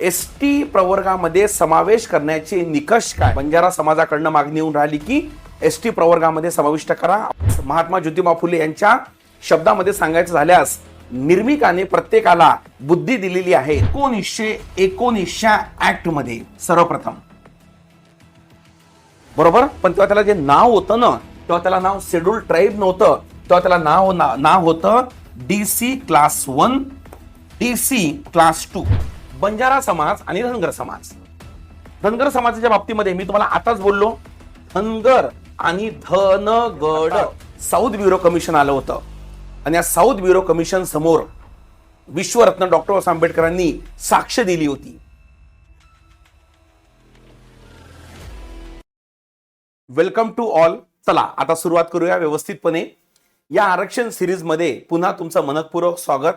S T प्रवर्गामध्ये समावेश करण्याचे निकष काय? बंजारा समाजाकडनं मागणी येऊन राहिली की एस टी प्रवर्गामध्ये समाविष्ट करा. महात्मा ज्योतिबा फुले यांच्या शब्दामध्ये सांगायचं झाल्यास निर्मिकाने प्रत्येकाला बुद्धी दिलेली आहे. एकोणीसशे एकोणीसच्या ऍक्टमध्ये सर्वप्रथम. बरोबर? पण तेव्हा त्याला जे नाव होतं ना तेव्हा त्याला नाव शेड्यूल ट्राईब नव्हतं. तेव्हा त्याला नाव नाव होतं D C class one D C class two. Banjara समाज आणि धनगर समाज. धनगर समाजाच्या बाबतीमध्ये मी तुम्हाला आताच बोललो. धनगर आणि धनगड साऊथ ब्युरो कमिशन आलं होतं. आणि या साऊथ ब्युरो कमिशन समोर विश्वरत्न डॉक्टर बाबासाहेब आंबेडकरांनी साक्ष दिली होती. Welcome to all. चला आता सुरुवात करूया व्यवस्थितपणे. या आरक्षण सिरीजमध्ये पुन्हा तुमचं मनपूर्वक स्वागत.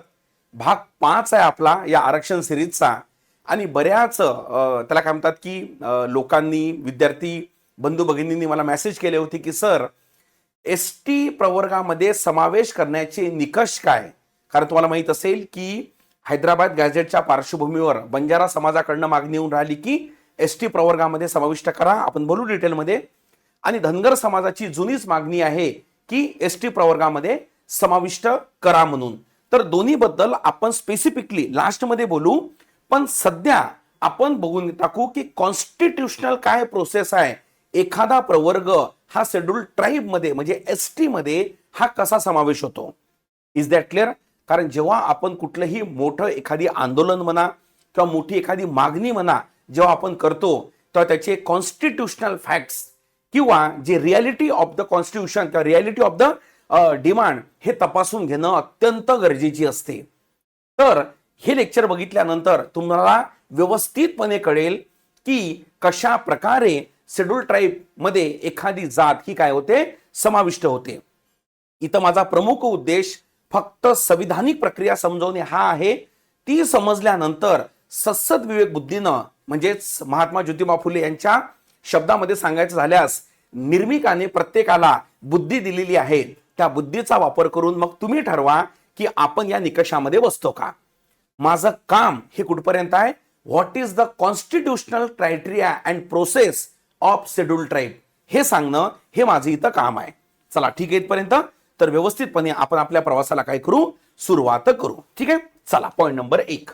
भाग पाच आहे आपला या आरक्षण सिरीजचा. आणि बऱ्याच त्याला काय म्हणतात की लोकांनी विद्यार्थी बंधू भगिनींनी मला मेसेज केले होते की सर एस टी प्रवर्गामध्ये समावेश करण्याचे निकष काय? कारण तुम्हाला माहीत असेल की हैदराबाद गॅझेटच्या पार्श्वभूमीवर बंजारा समाजाकडनं मागणी येऊन राहिली की एस टी प्रवर्गामध्ये समाविष्ट करा आपण बोलू डिटेलमध्ये. आणि धनगर समाजाची जुनीच मागणी आहे की एस टी प्रवर्गामध्ये समाविष्ट करा म्हणून. तर दोन्ही बद्दल आपण स्पेसिफिकली लास्टमध्ये बोलू. पण सध्या आपण बघून टाकू की कॉन्स्टिट्युशनल काय प्रोसेस आहे? एखादा प्रवर्ग हा शेड्यूल ट्राईबमध्ये म्हणजे एस टी मध्ये हा कसा समावेश होतो? इज दॅट क्लिअर कारण जेव्हा आपण कुठलंही मोठं एखादी आंदोलन म्हणा किंवा मोठी एखादी मागणी म्हणा जेव्हा आपण करतो तेव्हा त्याचे कॉन्स्टिट्युशनल फॅक्ट्स किंवा जे रियालिटी ऑफ द कॉन्स्टिट्यूशन किंवा रियालिटी ऑफ द डिमांड हे तपासून घेणं अत्यंत गरजेची असते. तर हे लेक्चर बघितल्यानंतर तुम्हाला व्यवस्थितपणे कळेल की कशा प्रकारे शेड्यूल ट्राईबमध्ये एखादी जात ही काय होते? समाविष्ट होते. इथं माझा प्रमुख उद्देश फक्त संविधानिक प्रक्रिया समजवणे हा आहे. ती समजल्यानंतर सत्सद विवेक बुद्धीनं म्हणजेच महात्मा ज्योतिबा फुले यांच्या शब्दामध्ये सांगायचं झाल्यास निर्मिकाने प्रत्येकाला बुद्धी दिलेली आहे. त्या बुद्धीचा वापर करून मग तुम्ही ठरवा की आपण या निकषामध्ये बसतो का? माझं काम हे कुठपर्यंत आहे? What is the constitutional criteria and process of schedule tribe हे सांगणं हे माझं इथं काम आहे. चला ठीक आहे इथपर्यंत. तर व्यवस्थितपणे आपण आपल्या प्रवासाला काय करू? सुरुवात करू. ठीक आहे? चला पॉईंट नंबर एक.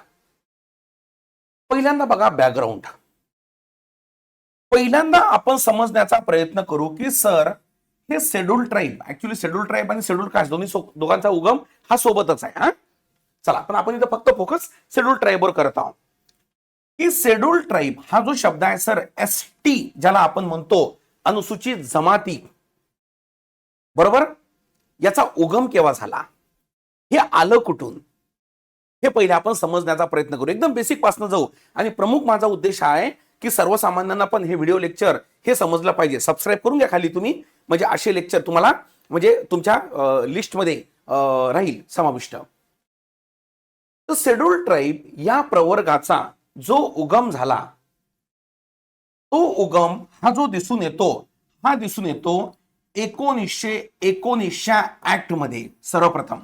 पहिल्यांदा बघा बॅकग्राऊंड पहिल्यांदा आपण समजण्याचा प्रयत्न करू की सर हे schedule tribe actually schedule tribe आणि शेड्यूल कास्ट दोन्ही दोघांचा उगम हा सोबतच आहे हा? चला पण आपण इथं फक्त फोकस शेड्यूल ट्राईबवर करत आहोत. की शेड्यूल ट्राईब हा जो शब्द आहे सर एस टी ज्याला आपण म्हणतो अनुसूचित जमाती. बरोबर? याचा उगम केव्हा झाला? हे आलं कुठून? हे पहिले आपण समजण्याचा प्रयत्न करू. एकदम बेसिकपासून जाऊ. आणि प्रमुख माझा उद्देश आहे की सर्वसामान्यांना पण हे व्हिडिओ लेक्चर हे समजलं पाहिजे. सबस्क्राईब करून घ्या खाली तुम्ही. म्हणजे असे लेक्चर तुम्हाला म्हणजे तुमच्या लिस्टमध्ये राहील समाविष्ट. तर शेड्यूल ट्राईब या प्रवर्गाचा जो उगम झाला तो उगम हा जो दिसून येतो हा दिसून येतो एकोणीसशे एकोणीसच्या ऍक्टमध्ये सर्वप्रथम.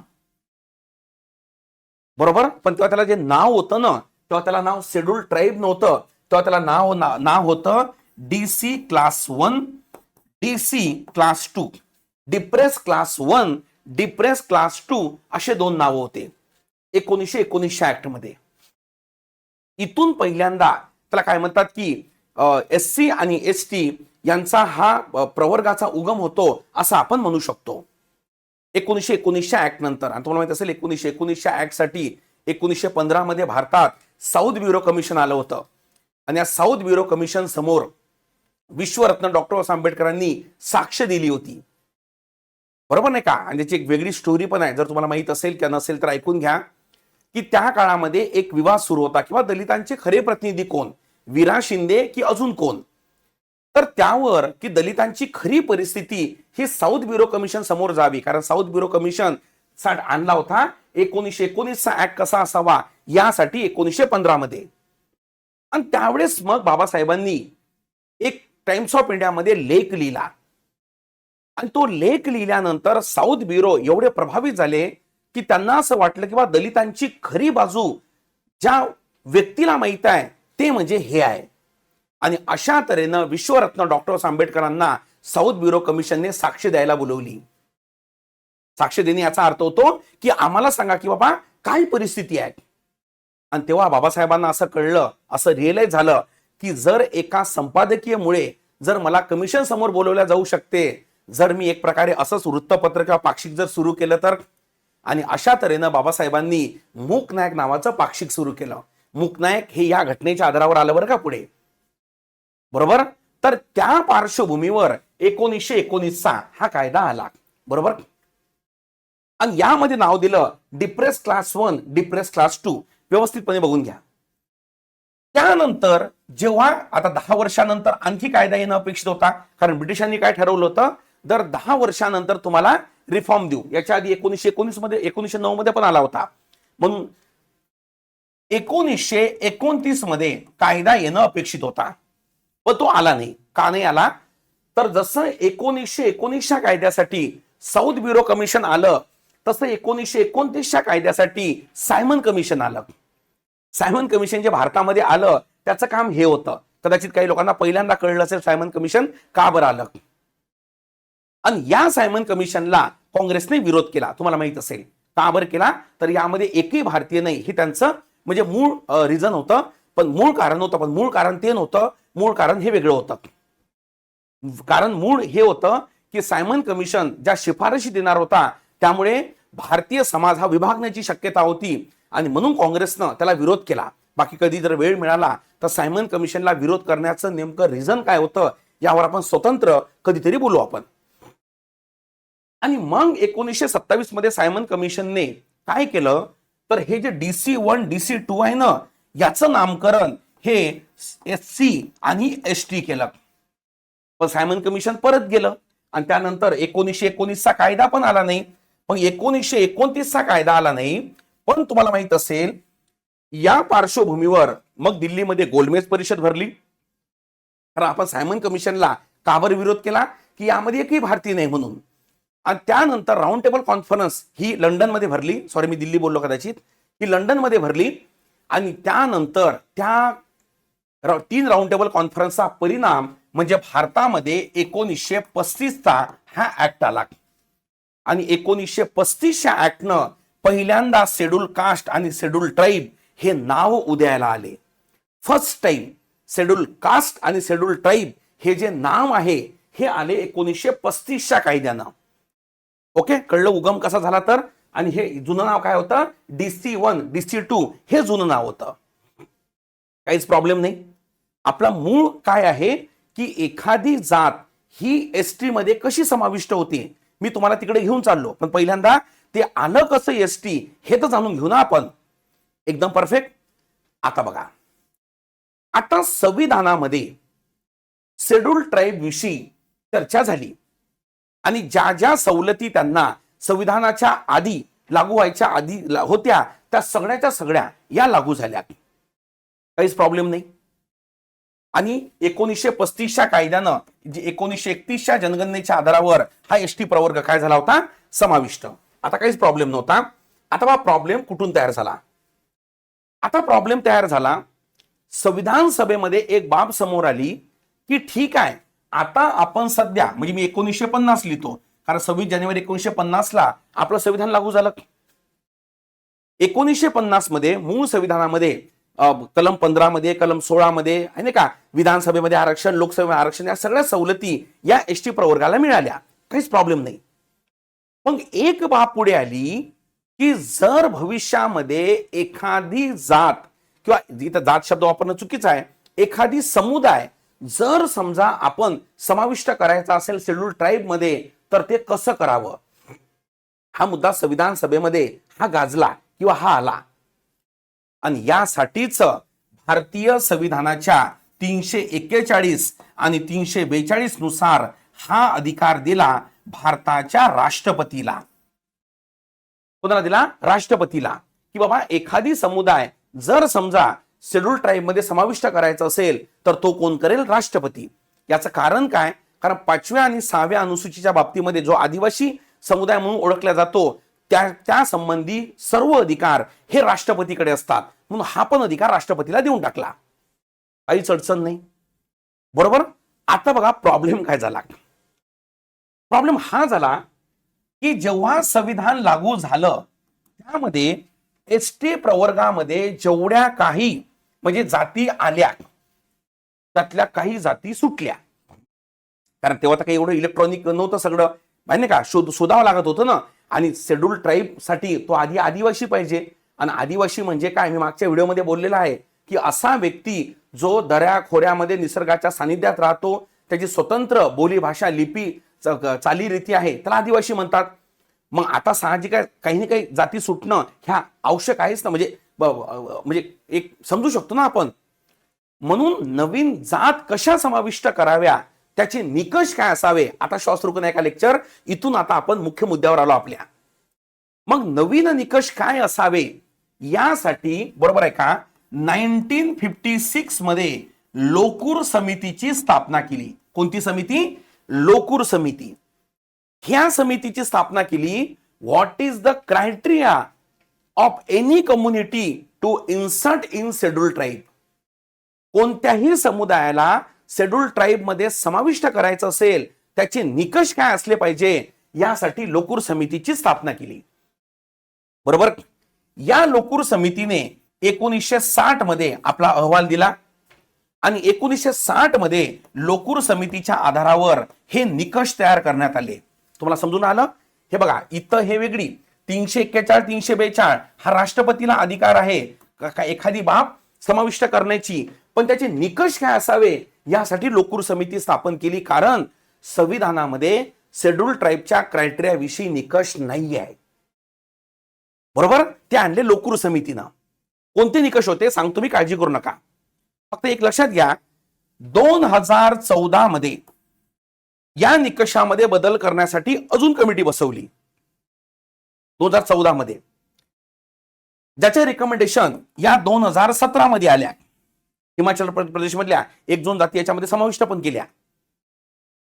बरोबर? पण तेव्हा त्याला जे नाव होतं ना तेव्हा त्याला नाव शेड्यूल ट्राईब नव्हतं. तेव्हा त्याला नाव हो- ना- नाव होतं D C class one D C class two depress class one depress class two असे दोन नावं होते. एकोणीसशे एकोणीसशे ऍक्टमध्ये. इथून पहिल्यांदा त्याला काय म्हणतात की एस सी आणि एस टी यांचा हा प्रवर्गाचा उगम होतो असं आपण म्हणू शकतो. एकोणीसशे एकोणीसच्या ऍक्ट नंतर. आणि तुम्हाला माहीत असेल एकोणीसशे एकोणीसच्या ऍक्टसाठी एकोणीसशे पंधरा मध्ये भारतात साऊथ ब्युरो कमिशन आलं होतं. आणि या साऊथ ब्युरो कमिशन समोर विश्वरत्न डॉक्टर बाबासाहेब आंबेडकरांनी साक्ष दिली होती. बरोबर नाही का? आणि त्याची एक वेगळी स्टोरी पण आहे. जर तुम्हाला माहीत असेल किंवा नसेल तर ऐकून घ्या. की त्या काळामध्ये एक विवाद सुरू होता किंवा दलितांचे खरे प्रतिनिधी कोण? विरा शिंदे की अजून कोण? तर त्यावर की दलितांची खरी परिस्थिती ही साऊथ ब्युरो कमिशन समोर जावी. कारण साऊथ ब्युरो कमिशन आणला होता एकोणीसशे एकोणीसचा ऍक्ट कसा असावा? यासाठी एकोणीसशे पंधरा मध्ये आणि त्यावेळेस मग बाबासाहेबांनी एक टाइम्स ऑफ इंडियामध्ये लेख लिहिला. आणि तो लेख लिहिल्यानंतर साऊथ ब्युरो एवढे प्रभावित झाले की त्यांना असं वाटलं की बा दलितांची खरी बाजू ज्या व्यक्तीला माहीत आहे ते म्हणजे हे आहे. आणि अशा तऱ्हेनं विश्वरत्न डॉक्टर आंबेडकरांना साऊथ ब्युरो कमिशनने साक्ष द्यायला बोलवली. साक्ष देणे याचा अर्थ होतो की आम्हाला सांगा की बाबा काय परिस्थिती आहे? आणि तेव्हा बाबासाहेबांना असं कळलं असं रिअलाइज झालं की जर एका संपादकीयमुळे जर मला कमिशन समोर बोलवल्या जाऊ शकते जर मी एक प्रकारे असंच वृत्तपत्र किंवा पाक्षिक जर सुरू केलं तर? आणि अशा तऱ्हेनं बाबासाहेबांनी मूक नायक नावाचं पाक्षिक सुरू केलं. मूक नायक हे या घटनेच्या आधारावर आलं बरं का पुढे? बरोबर? तर त्या पार्श्वभूमीवर एकोणीसशे एकोणीसचा हा कायदा आला. बरोबर? आणि यामध्ये नाव दिलं depress class one depress class two. व्यवस्थितपणे बघून घ्या. त्यानंतर जेव्हा आता दहा वर्षानंतर आणखी कायदा येणं अपेक्षित होता कारण ब्रिटिशांनी काय ठरवलं होतं? दर दहा वर्षानंतर तुम्हाला रिफॉर्म देऊ. याच्या आधी एकोणीसशे एकोणीसमध्ये एकोणीसशे नऊ मध्ये पण आला होता. म्हणून एकोणीसशे एकोणतीसमध्ये कायदा येणं अपेक्षित होता. व तो आला नाही. का नाही आला? तर जसं एकोणीसशे एकोणीसच्या कायद्यासाठी साऊथ ब्युरो कमिशन आलं तसं एकोणीसशे एकोणतीसच्या कायद्यासाठी सायमन कमिशन आलं. सायमन कमिशन जे भारतामध्ये आलं त्याचं काम हे होतं. कदाचित काही लोकांना पहिल्यांदा कळलं असेल सायमन कमिशन का बरं आलं? आणि या सायमन कमिशनला काँग्रेसने विरोध केला. तुम्हाला माहीत असेल. का बरं केला? तर यामध्ये एकही भारतीय नाही. हे त्यांचं म्हणजे मूळ रिझन होतं. पण मूळ कारण होतं. पण मूळ कारण ते नव्हतं. मूळ कारण हे वेगळं होतं. कारण मूळ हे होतं की सायमन कमिशन ज्या शिफारशी देणार होता त्यामुळे भारतीय समाज हा विभागण्याची शक्यता होती. आणि म्हणून काँग्रेसनं त्याला विरोध केला. बाकी कधी जर वेळ मिळाला तर सायमन कमिशनला विरोध करण्याचं नेमकं रिझन काय होतं यावर आपण स्वतंत्र कधीतरी बोलू आपण. आणि मग एकोणीसशे सत्तावीसमध्ये सायमन कमिशनने काय केलं तर हे जे D C one D C two आहे ना याचं नामकरण हे एस सी आणि एस टी केलं. पण सायमन कमिशन परत गेलं. आणि त्यानंतर एकोणीसशे एकोणीसचा कायदा पण आला नाही. मग एकोणीसशे एकोणतीसचा कायदा आला नाही पण तुम्हाला माहीत असेल या पार्श्वभूमीवर मग दिल्लीमध्ये गोलमेज परिषद भरली. कारण आपण सायमन कमिशनला काबर विरोध केला की यामध्ये एकही भारतीय नाही म्हणून. आणि त्यानंतर राऊंड टेबल कॉन्फरन्स ही लंडनमध्ये भरली. सॉरी मी दिल्ली बोललो कदाचित. ही लंडनमध्ये भरली. आणि त्यानंतर त्या तीन राऊंड टेबल कॉन्फरन्सचा परिणाम म्हणजे भारतामध्ये एकोणीसशे पस्तीसचा हा ऍक्ट आला. आणि एकोणीसशे पस्तीसच्या ऍक्टनं पहिल्यांदा शेड्यूल कास्ट आणि शेड्यूल ट्राईब हे नाव उदयाला आले. फर्स्ट टाइम शेड्यूल कास्ट आणि शेड्यूल ट्राईब हे जे नाव आहे हे आले एकोणीसशे पस्तीसच्या कायद्यानं. ओके? कळलं उगम कसा झाला तर? आणि हे जुनं नाव काय होतं? डीसी वन डीसी टू हे जुनं नाव होतं. काहीच प्रॉब्लेम नाही. आपला मूळ काय आहे? की एखादी जात ही एस टी मध्ये कशी समाविष्ट होती? मी तुम्हाला तिकडे घेऊन चाललो. पण पहिल्यांदा ते आलं कसं एस टी हे तर जाणून घेऊ ना आपण. एकदम परफेक्ट आता बघा. आता संविधानामध्ये शेड्यूल ट्राईब विषयी चर्चा झाली. आणि ज्या ज्या सवलती त्यांना संविधानाच्या आधी लागू व्हायच्या आधी होत्या त्या सगळ्याच्या सगळ्या या लागू झाल्या. काहीच प्रॉब्लेम नाही. आणि एकोणीसशे पस्तीसच्या कायद्यानं जे एकोणीसशे एकतीसच्या जनगणनेच्या आधारावर हा एस टी प्रवर्ग काय झाला होता? समाविष्ट. आता काहीच प्रॉब्लेम नव्हता. आता हा प्रॉब्लेम कुठून तयार झाला? आता प्रॉब्लेम तयार झाला संविधान सभेमध्ये एक बाब समोर आली की ठीक आहे आता आपण सध्या म्हणजे मी एकोणीसशे पन्नास लिहितो कारण सव्वीस जानेवारी एकोणीसशे पन्नासला आपलं संविधान लागू झालं. एकोणीसशे पन्नासमध्ये मूळ संविधानामध्ये कलम पंधरा मध्ये कलम सोळा मध्ये आहे नाही का? विधानसभेमध्ये आरक्षण लोकसभेमध्ये आरक्षण या सगळ्या सवलती या एस टी प्रवर्गाला मिळाल्या. काहीच प्रॉब्लेम नाही. मग एक बाब पुढे आली की जर भविष्यामध्ये एखादी जात किंवा इथं जात शब्द वापरणं चुकीचं आहे. एखादी समुदाय जर समजा आपण समाविष्ट करायचा असेल शेड्यूल ट्राईबमध्ये तर ते कसं करावं? हा मुद्दा संविधान सभेमध्ये हा गाजला किंवा हा आला. आणि यासाठीच भारतीय संविधानाच्या तीनशे एक्केचाळीस आणि तीनशे बेचाळीसनुसार हा अधिकार दिला भारताच्या राष्ट्रपतीला. कोणाला दिला? राष्ट्रपतीला. की बाबा एखादी समुदाय जर समजा शेड्यूल ट्राईबमध्ये समाविष्ट करायचं असेल तर तो कोण करेल? राष्ट्रपती. याचं कारण काय? कारण पाचव्या आणि सहाव्या अनुसूचीच्या बाबतीमध्ये जो आदिवासी समुदाय म्हणून ओळखला जातो त्या त्या संबंधी सर्व अधिकार हे राष्ट्रपतीकडे असतात. म्हणून हा पण अधिकार राष्ट्रपतीला देऊन टाकला. काहीच अडचण नाही. बरोबर? आता बघा प्रॉब्लेम काय झाला? प्रॉब्लेम हा झाला की जेव्हा संविधान लागू झालं त्यामध्ये एस टी प्रवर्गामध्ये जेवढ्या काही म्हणजे जाती आल्या त्यातल्या काही जाती सुटल्या. कारण तेव्हा तर काही एवढं इलेक्ट्रॉनिक नव्हतं सगळं. माहिती का? शोध शोधावं लागत होतं ना. आणि शेड्यूल ट्राईबसाठी तो आधी आदिवासी पाहिजे. आणि आदिवासी म्हणजे काय? मी मागच्या व्हिडिओमध्ये बोललेला आहे की असा व्यक्ती जो दऱ्या खोऱ्यामध्ये निसर्गाच्या सानिध्यात राहतो त्याची स्वतंत्र बोली भाषा लिपी चालीरीती आहे त्याला आदिवासी म्हणतात. मग आता साहजिक आहे काही ना काही जाती सुटणं ह्या आवश्यक आहेच ना? म्हणजे म्हणजे एक समजू शकतो ना आपण? म्हणून नवीन जात कशा समाविष्ट कराव्या? त्याचे निकष काय असावे? आता श्वासरुकन एका लेक्चर इथून आता आपण मुख्य मुद्द्यावर आलो आपल्या. मग नवीन निकष काय असावे? यासाठी बरोबर आहे का? नाईन्टीन फिफ्टी सिक्समध्ये लोकूर समितीची स्थापना केली. कोणती समिती? लोकूर समिती. ह्या समितीची स्थापना केली. What is the criteria of any community to insert in schedule tribe कोणत्याही समुदायाला शेड्यूल ट्राईबमध्ये समाविष्ट करायचं असेल त्याचे निकष काय असले पाहिजे यासाठी लोकूर समितीची स्थापना केली. बरोबर? या लोकूर समितीने एकोणीसशे साठमध्ये आपला अहवाल दिला आणि एकोणीसशे साठमध्ये लोकूर समितीच्या आधारावर हे निकष तयार करण्यात आले. तुम्हाला समजून आलं? हे बघा इथं हे वेगळी. तीनशे एक्केचाळ तीनशे बेचाळ हा राष्ट्रपतीला अधिकार आहे. का एखादी बाब समाविष्ट करण्याची. पण त्याचे निकष काय असावे? यासाठी लोकूर समिती स्थापन केली कारण संविधानामध्ये शेड्यूल ट्राईबच्या क्रायटेरियाविषयी निकष नाही आहे बरोबर? ते आणले लोकूर समितीनं. कोणते निकष होते? सांगतो मी काळजी करू नका. फक्त एक लक्षात घ्या. दोन हजार चौदा मध्ये या निकषामध्ये बदल करण्यासाठी अजून कमिटी बसवली. दोन हजार चौदा मध्ये. ज्याचे रिकमेंडेशन या दोन हजार सतरा मध्ये आल्या. हिमाचल प्रदेश मधल्या एक दोन जाती याच्यामध्ये समाविष्ट पण केल्या.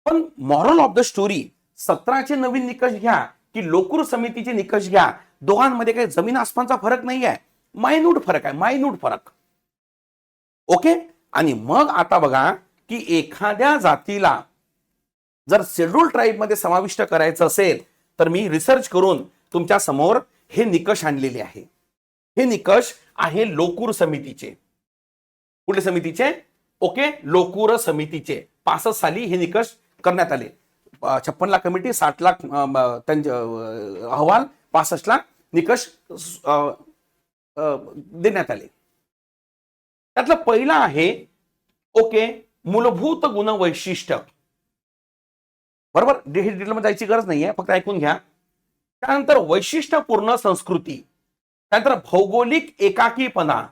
पण मॉरल ऑफ द स्टोरी सतराचे नवीन निकष घ्या की लोकूर समितीचे निकष घ्या दोघांमध्ये काही जमीन आसमानचा फरक नाही आहे मायन्यूट फरक आहे मायन्यूट फरक. ओके? आणि मग आता बघा की एखाद्या जातीला जर शेड्यूल ट्राईबमध्ये समाविष्ट करायचं असेल तर मी रिसर्च करून तुमच्यासमोर हे निकष आणलेले आहे. हे निकष आहे लोकूर समितीचे. कुठल्या समितीचे? ओके लोकूर समितीचे. पासष्ट साली हे निकष करण्यात आले. छप्पन लाख कमिटी साठ लाख अहवाल पासष्ट लाख निकष देण्यात आले. त्यातलं पहिलं आहे ओके मूलभूत गुण वैशिष्ट्य बरोबर? हे डिटेलमध्ये जायची गरज नाहीये फक्त ऐकून घ्या. त्यानंतर वैशिष्ट्यपूर्ण संस्कृती. त्यानंतर भौगोलिक एकाकीपणा.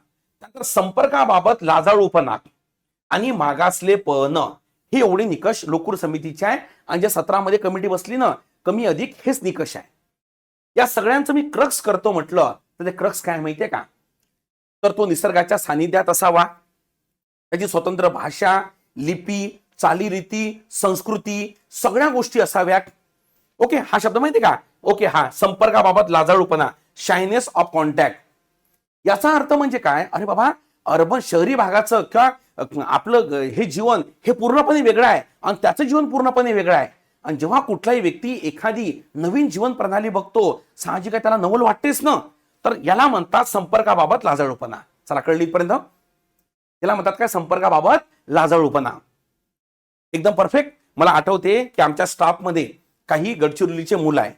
त्यानंतर संपर्काबाबत लाजाळूपणा आणि मागासलेपण हे एवढे निकष लोकूर समितीचे आहे. आणि ज्या सत्रामध्ये कमिटी बसली ना कमी अधिक हेच निकष आहे. या सगळ्यांचं मी क्रक्स करतो म्हटलं तर ते क्रक्स काय माहितीये का? तर तो निसर्गाच्या सानिध्यात असावा. त्याची स्वतंत्र भाषा लिपी चालीरीती संस्कृती सगळ्या गोष्टी असाव्यात. ओके हा शब्द माहिती का? ओके हा संपर्काबाबत लाजाळूपणा. शायनेस ऑफ कॉन्टॅक्ट याचा अर्थ म्हणजे काय? अरे बाबा अर्बन शहरी भागाचं किंवा आपलं हे जीवन हे पूर्णपणे वेगळं आहे आणि त्याचं जीवन पूर्णपणे वेगळं आहे. आणि जेव्हा कुठलाही व्यक्ती एखादी नवीन जीवन प्रणाली बघतो साहजिक आहे त्याला नवल वाटतेच ना? तर याला म्हणतात संपर्काबाबत लाजाळूपणा. चला कळली इथपर्यंत? याला म्हणतात काय? संपर्काबाबत लाजाळूपणा. एकदम परफेक्ट मला आठवते की आमच्या स्टाफमध्ये काही गडचिरोलीचे मुलं आहे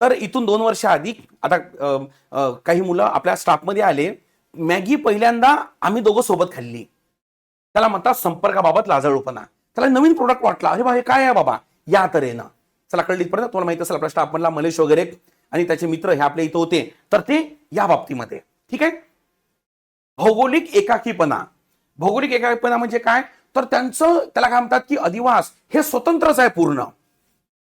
तर इथून दोन वर्ष आधी आता काही मुलं आपल्या स्टाफमध्ये आले. मॅगी पहिल्यांदा आम्ही दोघं सोबत खाल्ली. त्याला म्हणतात संपर्काबाबत लाजाळूपणा. त्याला नवीन प्रोडक्ट वाटला. अरे बा हे काय आहे बाबा? या तऱ्हेनं. चला कळली इथपर्यंत तुम्हाला माहिती असेल आपल्या स्टाफमधला मलेश वगैरे आणि त्याचे मित्र हे आपल्या इथं होते. तर ते या बाबतीमध्ये. ठीक आहे? भौगोलिक एकाकीपणा. भौगोलिक एकाकीपणा म्हणजे काय? तर त्यांचं त्याला काय म्हणतात की अधिवास. हे स्वतंत्रच आहे पूर्ण.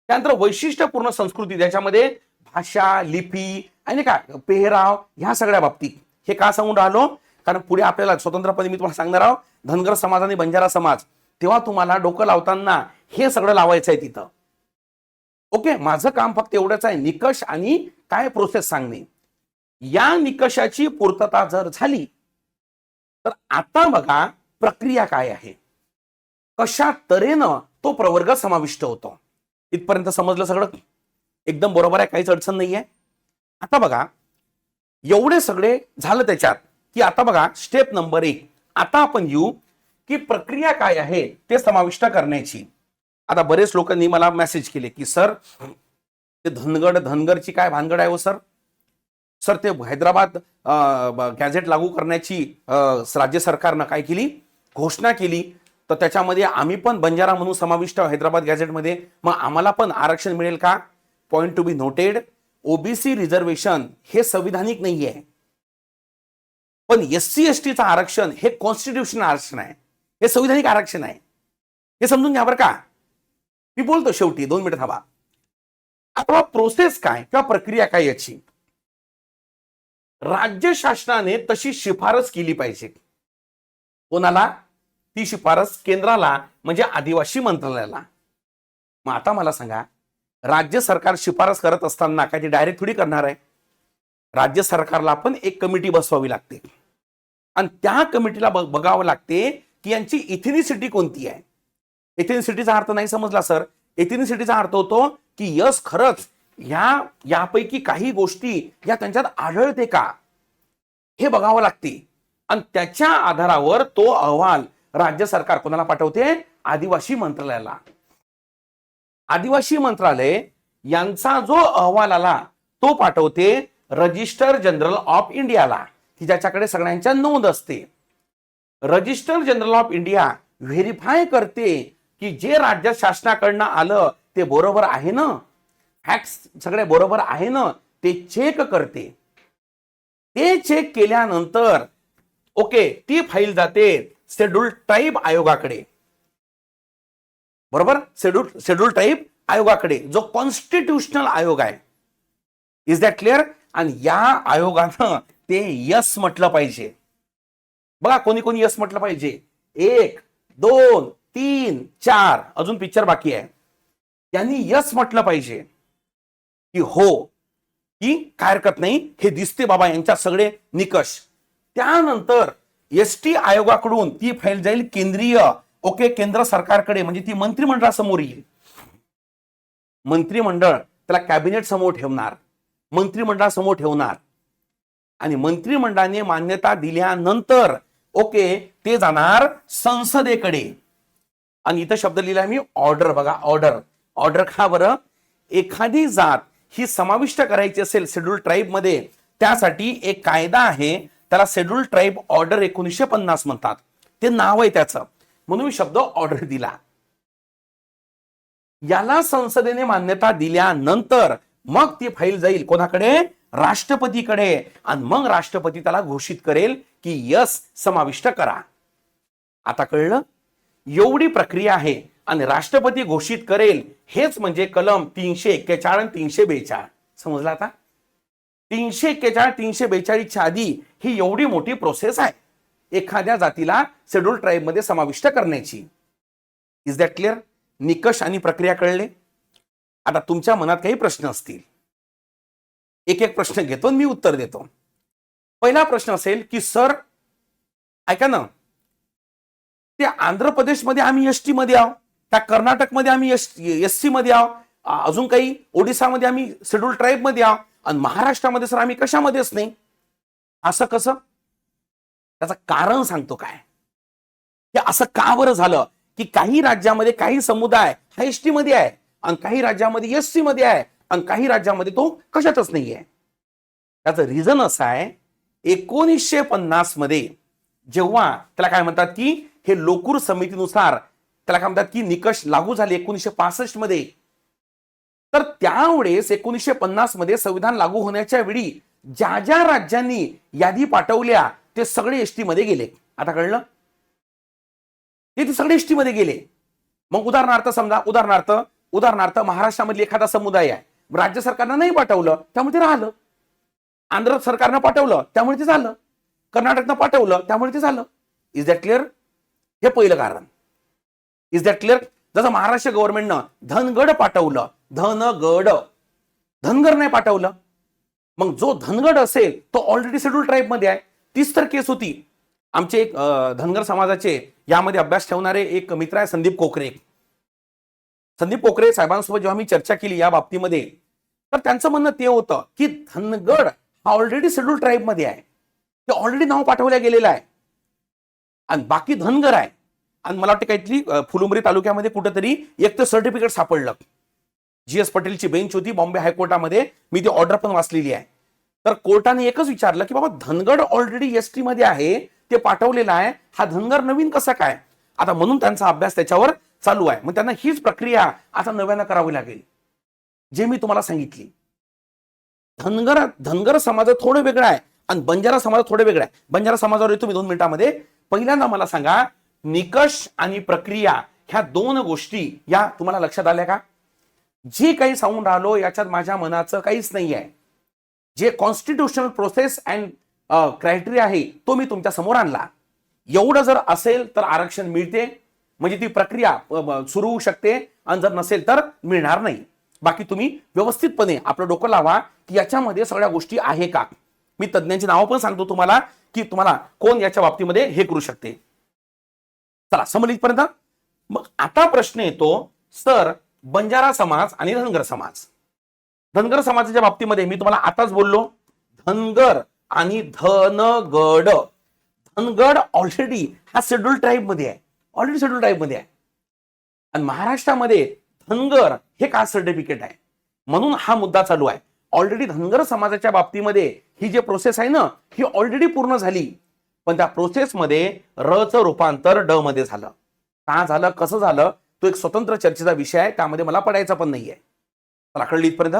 त्यानंतर वैशिष्ट्यपूर्ण संस्कृती ज्याच्यामध्ये भाषा लिपी आणि काय? पेहराव ह्या सगळ्या बाबतीत. हे का सांगून राहिलो? कारण पुढे आपल्याला स्वतंत्रपणे मी तुम्हाला सांगणार आहोत धनगर समाज आणि बंजारा समाज. तेव्हा तुम्हाला डोकं लावताना हे सगळं लावायचं आहे तिथं. ओके? माझं काम फक्त एवढंच आहे निकष आणि काय प्रोसेस सांगणे. या निकषाची पूर्तता जर झाली तर आता बघा प्रक्रिया काय आहे. कशा तऱ्हेनं तो प्रवर्ग समाविष्ट होतो. इथपर्यंत समजलं सगळं? एकदम बरोबर आहे काहीच अडचण नाहीये. आता बघा एवढे सगळे झालं त्याच्यात की आता बघा स्टेप नंबर एक. आता आपण येऊ की प्रक्रिया काय आहे ते समाविष्ट करण्याची. आता बरेच लोकांनी मला मेसेज केले की सर ते धनगड धनगरची काय भानगड आहे हो सर? सर ते हैदराबाद गॅझेट लागू करण्याची राज्य सरकारनं काय केली? घोषणा केली तर त्याच्यामध्ये आम्ही पण बंजारा म्हणून समाविष्ट हैदराबाद गॅझेटमध्ये. मग आम्हाला पण आरक्षण मिळेल का? Point to be noted OBC reservation हे संविधानिक नाही आहे. पण एस सी एस टीचं आरक्षण हे कॉन्स्टिट्युशनल आरक्षण आहे. हे संविधानिक आरक्षण आहे. हे समजून घ्या बरं का. मी बोलतो शेवटी दोन मिनिट थांबा. आता प्रोसेस काय किंवा प्रक्रिया काय याची? राज्य शासनाने तशी शिफारस केली पाहिजे. कोणाला? ती शिफारस केंद्राला म्हणजे आदिवासी मंत्रालयाला. मग आता मला सांगा राज्य सरकार शिफारस करत असताना काय ते डायरेक्ट थोडी करणार आहे? राज्य सरकारला पण एक कमिटी बसवावी लागते. आणि त्या कमिटीला बघावं लागते की यांची इथिनिसिटी कोणती आहे? इथिनिसिटीचा अर्थ नाही समजला सर इथिनिसिटीचा अर्थ होतो की यस खरंच ह्या यापैकी काही गोष्टी या त्यांच्यात आढळते का? हे बघावं लागते. आणि त्याच्या आधारावर तो अहवाल राज्य सरकार कोणाला पाठवते? आदिवासी मंत्रालयाला. आदिवासी मंत्रालय यांचा जो अहवाल आला तो पाठवते रजिस्टर जनरल ऑफ इंडियाला. की ज्याच्याकडे सगळ्यांच्या नोंद असते. Register general of India verify करते की जे राज्य शासनाकडनं आलं ते बरोबर आहे ना? फॅक्ट्स सगळे बरोबर आहे ना? ते चेक करते. ते चेक केल्यानंतर ओके ती फाईल जाते. शेड्यूल ट्राईब आयोगाकडे. बरोबर? शेड्यूल शेड्यूल ट्राईब आयोगाकडे. जो कॉन्स्टिट्यूशनल आयोग आहे. इज दॅट क्लिअर आणि या आयोगानं ते यस म्हटलं पाहिजे. बघा कोणी कोणी यस म्हटलं पाहिजे. एक दोन तीन चार. अजून पिक्चर बाकी आहे. त्यांनी यस म्हटलं पाहिजे. की हो की काय हरकत नाही हे दिसते बाबा यांच्या सगळे निकष. त्यानंतर एस टी आयोगाकडून ती फाईल जाईल केंद्रीय ओके केंद्र सरकारकडे. म्हणजे ती मंत्रिमंडळासमोर येईल. मंत्रिमंडळ त्याला कॅबिनेट समोर ठेवणार. मंत्रिमंडळासमोर ठेवणार. आणि मंत्रिमंडळाने मान्यता दिल्यानंतर ओके ते जाणार संसदेकडे. आणि इथं शब्द लिहिला मी ऑर्डर बघा ऑर्डर ऑर्डर का बरं? एखादी जात ही समाविष्ट करायची असेल शेड्यूल ट्राईबमध्ये त्यासाठी एक कायदा आहे त्याला शेड्यूल ट्राईब ऑर्डर एकोणीसशे पन्नास म्हणतात. ते नाव आहे त्याचं. म्हणून मी शब्द ऑर्डर दिला. याला संसदेने मान्यता दिल्यानंतर मग ती फाईल जाईल कोणाकडे? राष्ट्रपतीकडे. आणि मग राष्ट्रपती त्याला घोषित करेल की यस समाविष्ट करा. आता कळलं? एवढी प्रक्रिया आहे आणि राष्ट्रपती घोषित करेल हेच म्हणजे कलम तीनशे एक्केचाळ आणि तीनशे बेचाळ. समजला आता? तीनशे एक्केचाळ तीनशे बेचाळीसच्या आधी ही एवढी मोठी प्रोसेस आहे. एखाद्या जातीला शेड्यूल ट्राईबमध्ये समाविष्ट करण्याची. इज दॅट क्लिअर निकष आणि प्रक्रिया कळले? आता तुमच्या मनात काही प्रश्न असतील. एक एक प्रश्न घेतो आणि मी उत्तर देतो. पहिला प्रश्न असेल की सर ऐका ना. ते आंध्र प्रदेशमध्ये आम्ही एसमध्ये आहो त्या कर्नाटकमध्ये आम्ही एस एसमध्ये आहो अजून काही ओडिसामध्ये आम्ही शेड्यूल ट्राईबमध्ये आहो आणि महाराष्ट्रामध्ये सर आम्ही कशामध्येच नाही. असं कसं? त्याचं कारण सांगतो काय? हे असं का बरं झालं? की काही राज्यामध्ये काही समुदाय हा एस टी मध्ये आहे आणि काही राज्यामध्ये एस सी मध्ये आहे आणि काही राज्यामध्ये तो कशातच नाही आहे त्याचं रिझन असं आहे एकोणीसशे पन्नासमध्ये जेव्हा त्याला काय म्हणतात की हे लोकूर समितीनुसार त्याला काय म्हणतात की निकष लागू झाले एकोणीसशे पासष्टमध्ये तर त्यावेळेस एकोणीसशे पन्नासमध्ये संविधान लागू होण्याच्या वेळी ज्या ज्या राज्यांनी यादी पाठवल्या ते सगळे एसटी मध्ये गेले. आता कळलं? ते ते सगळे एसटी मध्ये गेले. मग उदाहरणार्थ समजा उदाहरणार्थ उदाहरणार्थ महाराष्ट्रामधली एखादा समुदाय आहे. राज्य सरकारनं नाही पाठवलं त्यामुळे ते राहिलं. आंध्र सरकारनं पाठवलं त्यामुळे ते झालं. कर्नाटकनं पाठवलं त्यामुळे ते झालं. इज दॅट क्लिअर हे पहिलं कारण. इज दॅट क्लिअर जसं महाराष्ट्र गव्हर्नमेंटनं धनगड पाठवलं धनगड. धनगर नाही पाठवलं. मग जो धनगड असेल तो ऑलरेडी शेड्यूल ट्राईबमध्ये आहे. तीच तर केस होती. आमचे एक धनगर समाजाचे यामध्ये अभ्यास ठेवणारे एक मित्र आहे संदीप कोकरे. संदीप कोकरे साहेबांसोबत जेव्हा मी चर्चा केली या बाबतीमध्ये तर त्यांचं म्हणणं ते होतं की धनगड हा ऑलरेडी शेड्यूल ट्राईबमध्ये आहे. ते ऑलरेडी नाव पाठवल्या गेलेलं आहे. आणि बाकी धनगर आहे. आणि मला वाटतं काहीतरी फुलुंबरी तालुक्यामध्ये कुठेतरी एक तर सर्टिफिकेट सापडलं. जी एस पटेलची बेंच होती बॉम्बे हायकोर्टामध्ये. मी ती ऑर्डर पण वाचलेली आहे. तर कोर्टाने एकच विचारलं की बाबा धनगड ऑलरेडी एस टी मध्ये आहे ते पाठवलेलं आहे. हा धनगर नवीन कसा काय? आता म्हणून त्यांचा अभ्यास त्याच्यावर चालू आहे. मग त्यांना हीच प्रक्रिया आता नव्यानं करावी लागेल. जे मी तुम्हाला सांगितली. धनगर धनगर समाज थोडं वेगळं आहे आणि बंजारा समाज थोडं वेगळं आहे. बंजारा समाजावर येतो मी दोन मिनिटांमध्ये. पहिल्यांदा मला सांगा निकष आणि प्रक्रिया ह्या दोन गोष्टी या तुम्हाला लक्षात आल्या का? जे काही सांगून राहिलो याच्यात माझ्या मनाचं काहीच नाही आहे जे कॉन्स्टिट्युशनल प्रोसेस अँड क्रायटेरिया आहे तो मी तुमच्यासमोर आणला. एवढं जर असेल तर आरक्षण मिळते. म्हणजे ती प्रक्रिया सुरू होऊ शकते. आणि जर नसेल तर मिळणार नाही. बाकी तुम्ही व्यवस्थितपणे आपलं डोकं लावा की याच्यामध्ये सगळ्या गोष्टी आहे का? मी तज्ज्ञांची नावं पण सांगतो तुम्हाला की तुम्हाला कोण याच्या बाबतीमध्ये हे करू शकते. चला समजलीपर्यंत मग आता प्रश्न येतो सर बंजारा समाज आणि धनगर समाज. धनगर समाजाच्या बाबतीमध्ये मी तुम्हाला आताच बोललो धनगर आणि धनगड. धनगड ऑलरेडी हा शेड्यूल ट्राईबमध्ये आहे. ऑलरेडी शेड्यूल ट्राईबमध्ये आहे. आणि महाराष्ट्रामध्ये धनगर हे कास्ट सर्टिफिकेट आहे. म्हणून हा मुद्दा चालू आहे. ऑलरेडी धनगर समाजाच्या बाबतीमध्ये ही जे प्रोसेस आहे ना ही ऑलरेडी पूर्ण झाली. पण त्या प्रोसेसमध्ये रचं रूपांतर ड मध्ये झालं. का झालं? कसं झालं? तो एक स्वतंत्र चर्चेचा विषय आहे त्यामध्ये मला पडायचा पण नाहीये. आहे कळली इथपर्यंत?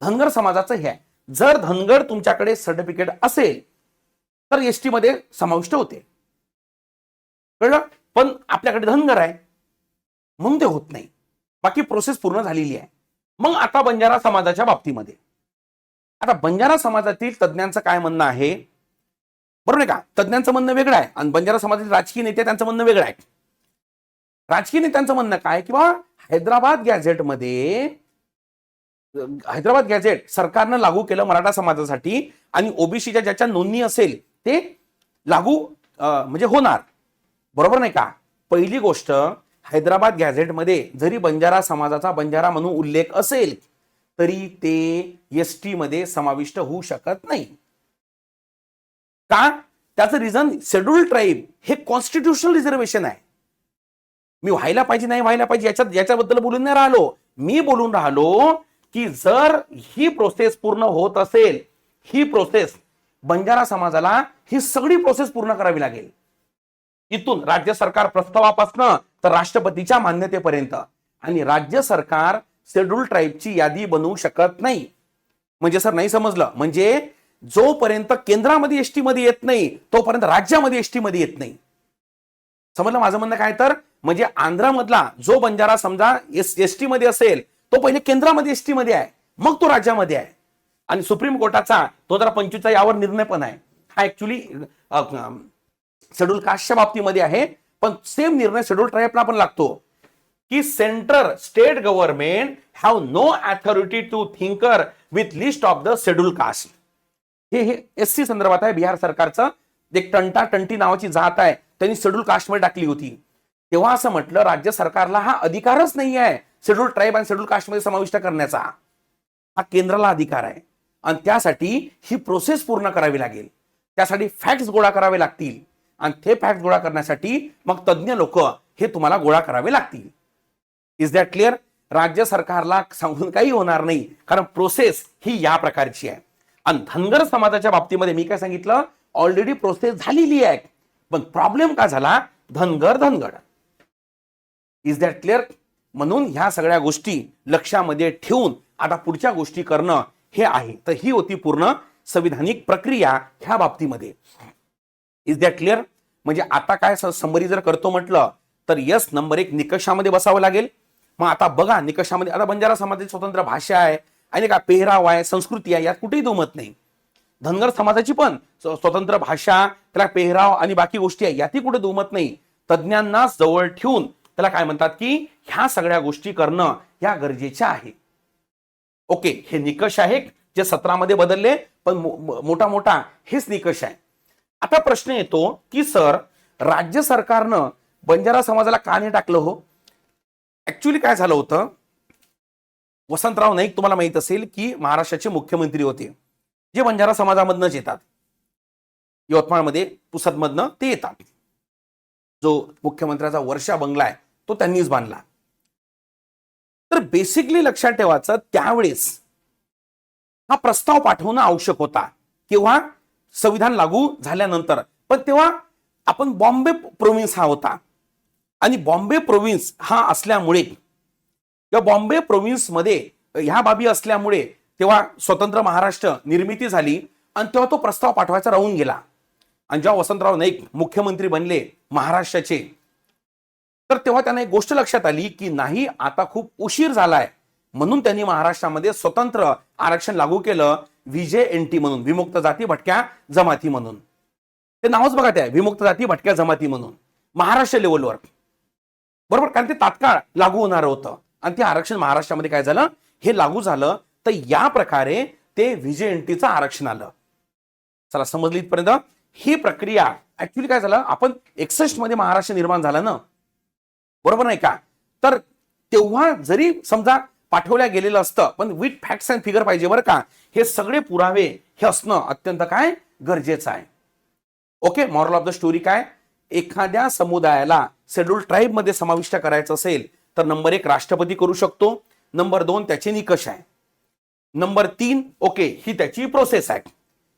धनगर समाजाचं हे आहे. जर धनगर तुमच्याकडे सर्टिफिकेट असेल तर एस टी मध्ये समाविष्ट होते. कळलं? पण आपल्याकडे धनगर आहे. म्हणून ते होत नाही. बाकी प्रोसेस पूर्ण झालेली आहे. मग आता बंजारा समाजाच्या बाबतीमध्ये. आता बंजारा समाजातील तज्ज्ञांचं काय म्हणणं आहे? बरोबर आहे का? तज्ज्ञांचं म्हणणं वेगळं आहे. आणि बंजारा समाजातील राजकीय नेते त्यांचं म्हणणं वेगळं आहे. राजकीय नेत्यांचं म्हणणं काय? किंवा हैदराबाद गॅझेटमध्ये हैदराबाद गॅझेट सरकारनं लागू केलं मराठा समाजासाठी आणि ओबीसीच्या ज्याच्या नोंदणी असेल ते लागू म्हणजे होणार. बरोबर नाही का? पहिली गोष्ट हैदराबाद गॅझेटमध्ये जरी बंजारा समाजाचा बंजारा म्हणून उल्लेख असेल तरी ते एस टी मध्ये समाविष्ट होऊ शकत नाही. का? त्याचं रिझन शेड्यूल ट्राईब हे कॉन्स्टिट्युशनल रिझर्वेशन आहे. मी व्हायला पाहिजे नाही व्हायला पाहिजे याच्यात याच्याबद्दल बोलून नाही राहिलो. मी बोलून राहिलो की जर ही प्रोसेस पूर्ण होत असेल ही प्रोसेस बंजारा समाजाला ही सगळी प्रोसेस पूर्ण करावी लागेल. इथून राज्य सरकार प्रस्तावापासनं तर राष्ट्रपतीच्या मान्यतेपर्यंत. आणि राज्य सरकार शेड्यूल ट्राईबची यादी बनवू शकत नाही. म्हणजे सर नाही समजलं. म्हणजे जोपर्यंत केंद्रामध्ये एसटी मध्ये येत नाही तोपर्यंत राज्यामध्ये एसटी मध्ये येत नाही. समजलं माझं म्हणणं काय तर? म्हणजे आंध्रामधला जो बंजारा समजा एस एसमध्ये असेल तो पहिले केंद्रामध्ये एसटी मध्ये आहे. मग तो राज्यामध्ये आहे. आणि सुप्रीम कोर्टाचा दोन हजार पंचवीसचा यावर निर्णय पण आहे. हा ऍक्च्युली शेड्यूल कास्टच्या बाबतीमध्ये आहे. पण सेम निर्णय शेड्यूल ट्राईबला पण लागतो. की centre state government have no authority to tinker with list of the schedule caste हे हे एस सी संदर्भात आहे. बिहार सरकारचं एक टंटा टंटी नावाची जात आहे. त्यांनी शेड्यूल कास्टमध्ये टाकली होती. तेव्हा असं म्हटलं राज्य सरकारला हा अधिकारच नाही आहे शेड्यूल ट्राईब आणि शेड्यूल कास्टमध्ये समाविष्ट करण्याचा. हा केंद्राला अधिकार आहे. आणि त्यासाठी ही प्रोसेस पूर्ण करावी लागेल. त्यासाठी फॅक्ट्स गोळा करावे लागतील. आणि ते फॅक्ट गोळा करण्यासाठी मग तज्ज्ञ लोक हे तुम्हाला गोळा करावे लागतील. इज दॅट क्लिअर राज्य सरकारला सांगून काही होणार नाही. कारण प्रोसेस ही या प्रकारची आहे. आणि धनगर समाजाच्या बाबतीमध्ये मी काय सांगितलं? ऑलरेडी प्रोसेस झालेली आहे. पण प्रॉब्लेम का झाला? Dhangar Dhangad is that clear म्हणून ह्या सगळ्या गोष्टी लक्षामध्ये ठेवून आता पुढच्या गोष्टी करणं हे आहे. तर ही होती पूर्ण संविधानिक प्रक्रिया ह्या बाबतीमध्ये. इज दॅट क्लिअर म्हणजे आता काय समरी जर करतो म्हटलं तर यस नंबर एक निकषामध्ये बसावं लागेल. मग आता बघा निकषामध्ये आता बंजारा समाजाची स्वतंत्र भाषा आहे आणि का पेहराव आहे संस्कृती आहे यात कुठेही दुमत नाही. धनगर समाजाची पण स्वतंत्र भाषा त्याला पेहराव आणि बाकी गोष्टी आहे यातही कुठे दुमत नाही. तज्ज्ञांना जवळ ठेवून त्याला काय म्हणतात की ह्या सगळ्या गोष्टी करणं ह्या गरजेच्या आहे. ओके हे निकष आहे जे सतरामध्ये बदलले पण मोठा मोठा हेच निकष आहे. आता प्रश्न येतो की सर राज्य सरकारनं बंजारा समाजाला का नाही टाकलं हो? ऍक्च्युली काय झालं होतं? वसंतराव नाईक तुम्हाला माहीत असेल की महाराष्ट्राचे मुख्यमंत्री होते. जे बंजारा समाजामधनच येतात. यवतमाळमध्ये पुसदमधनं ते येतात. जो मुख्यमंत्र्याचा वर्षा बंगला आहे. तो त्यांनीच बांधला. तर बेसिकली लक्षात ठेवायचं त्यावेळेस हा प्रस्ताव पाठवणं आवश्यक होता. किंवा संविधान लागू झाल्यानंतर. पण तेव्हा आपण बॉम्बे प्रोव्हिन्स हा होता. आणि बॉम्बे प्रोव्हिन्स हा असल्यामुळे या बॉम्बे प्रोव्हिन्समध्ये ह्या बाबी असल्यामुळे तेव्हा स्वतंत्र महाराष्ट्र निर्मिती झाली आणि तेव्हा तो प्रस्ताव पाठवायचा राहून गेला. आणि जेव्हा वसंतराव नाईक मुख्यमंत्री बनले महाराष्ट्राचे तर तेव्हा त्यांना एक गोष्ट लक्षात आली की नाही आता खूप उशीर झालाय. म्हणून त्यांनी महाराष्ट्रामध्ये स्वतंत्र आरक्षण लागू केलं. विजे एन टी म्हणून विमुक्त जाती भटक्या जमाती म्हणून. ते नावच बघा त्या विमुक्त जाती भटक्या जमाती म्हणून. महाराष्ट्र लेवलवर. बरोबर? कारण ते तात्काळ लागू होणार होतं. आणि ते आरक्षण महाराष्ट्रामध्ये काय झालं? हे लागू झालं. तर या प्रकारे ते विजय एनटीचं आरक्षण आलं. चला समजली इथपर्यंत. ही प्रक्रिया ऍक्च्युली काय झालं? आपण एकसष्टमध्ये महाराष्ट्र निर्माण झालं ना? बरोबर नाही का? तर तेव्हा जरी समजा पाठवल्या गेलेलं असतं पण विथ फॅक्ट्स अँड फिगर पाहिजे बरं का? हे सगळे पुरावे हे असणं अत्यंत काय? गरजेचं आहे. Okay moral of the story काय? एखाद्या समुदायाला शेड्यूल ट्राईबमध्ये समाविष्ट करायचं असेल तर नंबर एक राष्ट्रपती करू शकतो. नंबर दोन त्याचे निकष आहे. नंबर तीन ओके ही त्याची प्रोसेस आहे.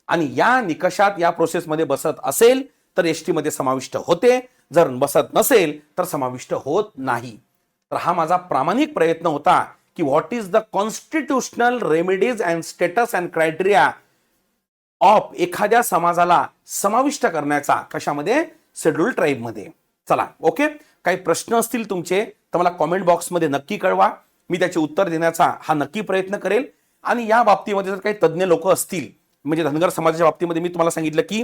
आणि या निकषात या प्रोसेसमध्ये बसत असेल तर एसमध्ये समाविष्ट होते. जर बसत नसेल तर समाविष्ट होत नाही. तर हा माझा प्रामाणिक प्रयत्न होता की what is the constitutional remedies and status and criteria of एखाद्या समाजाला समाविष्ट करण्याचा कशामध्ये? शेड्यूल ट्राईबमध्ये चला ओके काही प्रश्न असतील तुमचे तर मला कॉमेंट बॉक्समध्ये नक्की कळवा. मी त्याचे उत्तर देण्याचा हा नक्की प्रयत्न करेल. आणि या बाबतीमध्ये जर काही तज्ज्ञ लोक असतील म्हणजे धनगर समाजाच्या बाबतीमध्ये मी तुम्हाला सांगितलं की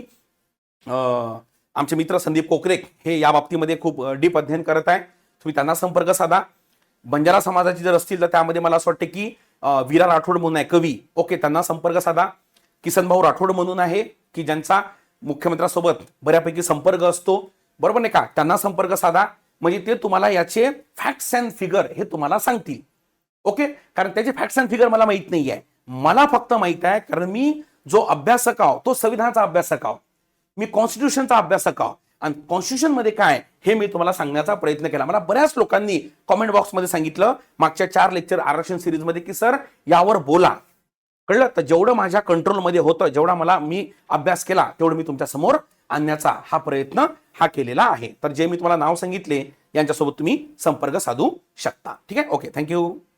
आमचे मित्र संदीप कोकरेक हे या बाबतीमध्ये खूप डीप अध्ययन करत आहे तुम्ही त्यांना संपर्क साधा. बंजारा समाजाची जर असतील तर त्यामध्ये मला असं वाटतं की विरा राठोड म्हणून आहे कवी. ओके त्यांना संपर्क साधा. किसनभाऊ राठोड म्हणून आहे की ज्यांचा मुख्यमंत्र्यांसोबत बऱ्यापैकी संपर्क असतो. बरोबर नाही का? त्यांना संपर्क साधा. म्हणजे ते तुम्हाला याचे फॅक्ट्स अँड फिगर हे तुम्हाला सांगतील. ओके? कारण त्याचे फॅक्ट्स अँड फिगर मला माहीत नाही आहे मला फक्त माहीत आहे कारण मी जो अभ्यासक आहो तो संविधानाचा अभ्यासक आहो. मी कॉन्स्टिट्यूशनचा अभ्यासक आहो आणि कॉन्स्टिट्यूशनमध्ये काय? हे मी तुम्हाला सांगण्याचा प्रयत्न केला. मला बऱ्याच लोकांनी कॉमेंट बॉक्समध्ये सांगितलं मागच्या चार लेक्चर आरक्षण सिरीजमध्ये की सर यावर बोला. कळलं? तर जेवढं माझ्या कंट्रोलमध्ये होतं जेवढा मला मी अभ्यास केला तेवढं मी तुमच्यासमोर आणण्याचा हा प्रयत्न हा केलेला आहे. तर जे मी तुम्हाला नाव सांगितले यांच्यासोबत तुम्ही संपर्क साधू शकता. ठीक आहे? Okay thank you